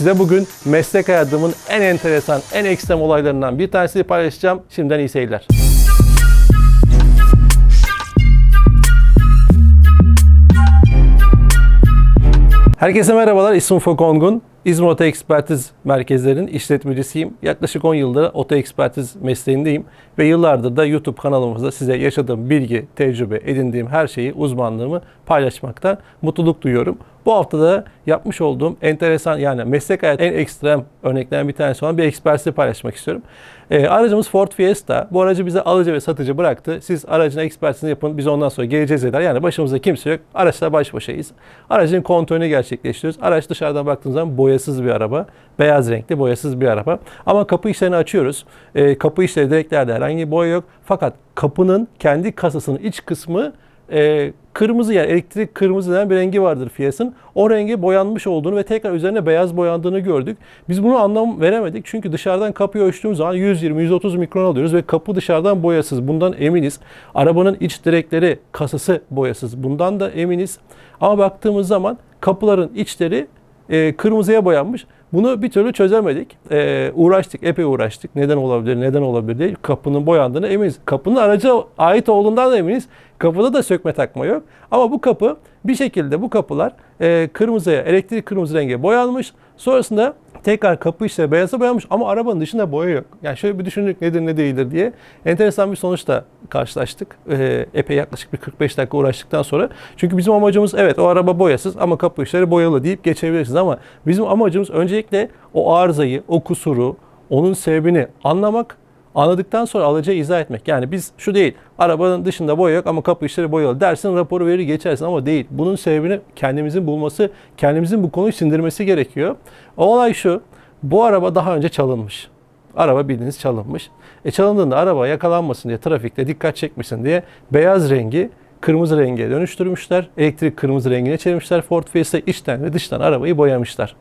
Size bugün meslek hayatımın en enteresan, en ekstrem olaylarından bir tanesini paylaşacağım. Şimdiden iyi seyirler. Herkese merhabalar. İsmim Ufuk Ongun. İzmir Oto Ekspertiz Merkezlerinin işletmecisiyim. Yaklaşık 10 yıldır oto ekspertiz mesleğindeyim ve yıllardır da YouTube kanalımızda size yaşadığım bilgi, tecrübe, edindiğim her şeyi, uzmanlığımı paylaşmaktan mutluluk duyuyorum. Bu hafta da yapmış olduğum enteresan yani meslek hayatı en ekstrem örneklerden bir tanesi olan bir ekspertizi paylaşmak istiyorum. Ee, aracımız Ford Fiesta. Bu aracı bize alıcı ve satıcı bıraktı. Siz aracın ekspertizini yapın. Biz ondan sonra geleceğiz eder. Yani başımızda kimse yok. Araçla baş başayız. Aracın kontrolünü gerçekleştiriyoruz. Araç dışarıdan baktığınız zaman boyasız bir araba. Beyaz renkli boyasız bir araba. Ama kapı işlerini açıyoruz. Ee, kapı işleri direklerde herhangi bir boya yok. Fakat kapının kendi kasasının iç kısmı e, kırmızı yani elektrik kırmızı denen bir rengi vardır Fiat'ın. O rengi boyanmış olduğunu ve tekrar üzerine beyaz boyandığını gördük. Biz bunu anlam veremedik. Çünkü dışarıdan kapıyı ölçtüğümüz zaman 120-130 mikron alıyoruz ve kapı dışarıdan boyasız. Bundan eminiz. Arabanın iç direkleri, kasası boyasız. Bundan da eminiz. Ama baktığımız zaman kapıların içleri e, kırmızıya boyanmış. Bunu bir türlü çözemedik. E, uğraştık, epey uğraştık. Neden olabilir, neden olabilir diye. Kapının boyandığını eminiz. Kapının araca ait olduğundan da eminiz. Kapıda da sökme takma yok. Ama bu kapı bir şekilde bu kapılar e, kırmızıya, elektrik kırmızı renge boyanmış. Sonrasında tekrar kapı işte beyaza boyanmış ama arabanın dışında boya yok. Yani şöyle bir düşündük nedir ne değildir diye. Enteresan bir sonuçla karşılaştık. E, epey yaklaşık bir 45 dakika uğraştıktan sonra. Çünkü bizim amacımız evet o araba boyasız ama kapı işleri boyalı deyip geçebilirsiniz ama bizim amacımız öncelikle o arızayı, o kusuru, onun sebebini anlamak Anladıktan sonra alacağı izah etmek. Yani biz şu değil, arabanın dışında boya yok ama kapı işleri boyalı dersin, raporu verir geçersin ama değil. Bunun sebebini kendimizin bulması, kendimizin bu konuyu sindirmesi gerekiyor. O olay şu, bu araba daha önce çalınmış. Araba bildiğiniz çalınmış. E çalındığında araba yakalanmasın diye, trafikte dikkat çekmesin diye beyaz rengi kırmızı renge dönüştürmüşler. Elektrik kırmızı rengine çevirmişler. Ford Fiesta içten ve dıştan arabayı boyamışlar.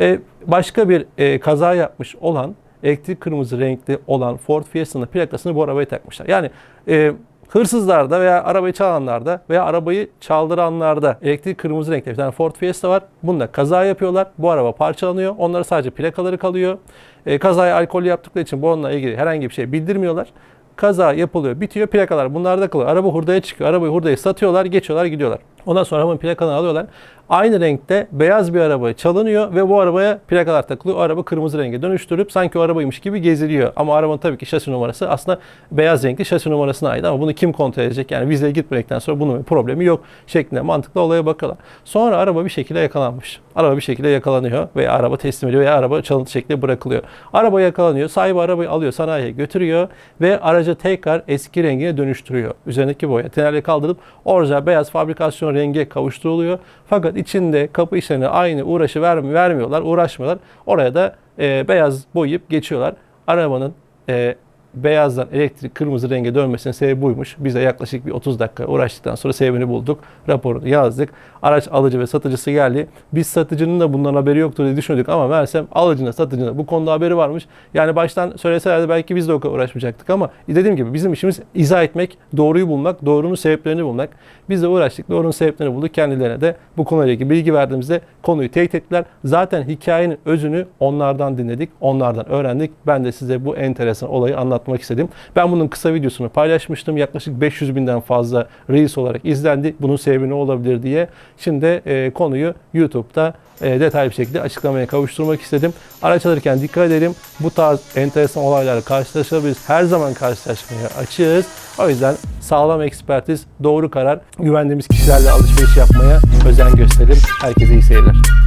E, başka bir e, kaza yapmış olan elektrik kırmızı renkli olan Ford Fiesta'nın plakasını bu arabaya takmışlar. Yani e, hırsızlarda veya arabayı çalanlarda veya arabayı çaldıranlarda elektrik kırmızı renkli bir tane Ford Fiesta var. Bunda kaza yapıyorlar. Bu araba parçalanıyor. Onlara sadece plakaları kalıyor. E, kazayı alkol yaptıkları için bu onunla ilgili herhangi bir şey bildirmiyorlar. Kaza yapılıyor, bitiyor, plakalar bunlarda kalıyor. Araba hurdaya çıkıyor. Arabayı hurdaya satıyorlar, geçiyorlar, gidiyorlar. Ondan sonra arabanın plakalarını alıyorlar. Aynı renkte beyaz bir araba çalınıyor ve bu arabaya plakalar takılıyor. O araba kırmızı renge dönüştürüp sanki o arabaymış gibi geziliyor. Ama arabanın tabii ki şasi numarası aslında beyaz renkli şasi numarasına ait. Ama bunu kim kontrol edecek? Yani vizeye gitmedikten sonra bunun bir problemi yok şeklinde mantıklı olaya bakalım. Sonra araba bir şekilde yakalanmış. Araba bir şekilde yakalanıyor veya araba teslim ediyor veya araba çalıntı şekilde bırakılıyor. Araba yakalanıyor. Sahibi arabayı alıyor sanayiye götürüyor ve aracı tekrar eski rengine dönüştürüyor. Üzerindeki boya tenerle kaldırıp orijinal beyaz fabrikasyon renge kavuşturuluyor. Fakat içinde kapı işlerine aynı uğraşı vermi vermiyorlar, uğraşmıyorlar. Oraya da e, beyaz boyayıp geçiyorlar. Arabanın e, beyazdan elektrik kırmızı renge dönmesinin sebebi buymuş. Biz de yaklaşık bir 30 dakika uğraştıktan sonra sebebini bulduk. Raporunu yazdık. Araç alıcı ve satıcısı geldi. Biz satıcının da bundan haberi yoktur diye düşündük ama meğersem alıcının satıcının bu konuda haberi varmış. Yani baştan söyleselerdi belki biz de o kadar uğraşmayacaktık ama dediğim gibi bizim işimiz izah etmek, doğruyu bulmak, doğrunun sebeplerini bulmak. Biz de uğraştık, doğrunun sebeplerini bulduk. Kendilerine de bu konuyla ilgili bilgi verdiğimizde konuyu teyit ettiler. Zaten hikayenin özünü onlardan dinledik, onlardan öğrendik. Ben de size bu enteresan olayı anlatmak istedim. Ben bunun kısa videosunu paylaşmıştım. Yaklaşık 500 binden fazla Reels olarak izlendi. Bunun sebebi ne olabilir diye. Şimdi e, konuyu YouTube'da e, detaylı bir şekilde açıklamaya kavuşturmak istedim. Araç alırken dikkat edelim. Bu tarz enteresan olaylarla karşılaşabiliriz. Her zaman karşılaşmaya açığız. O yüzden sağlam ekspertiz, doğru karar, güvendiğimiz kişilerle alışveriş yapmaya özen gösterelim. Herkese iyi seyirler.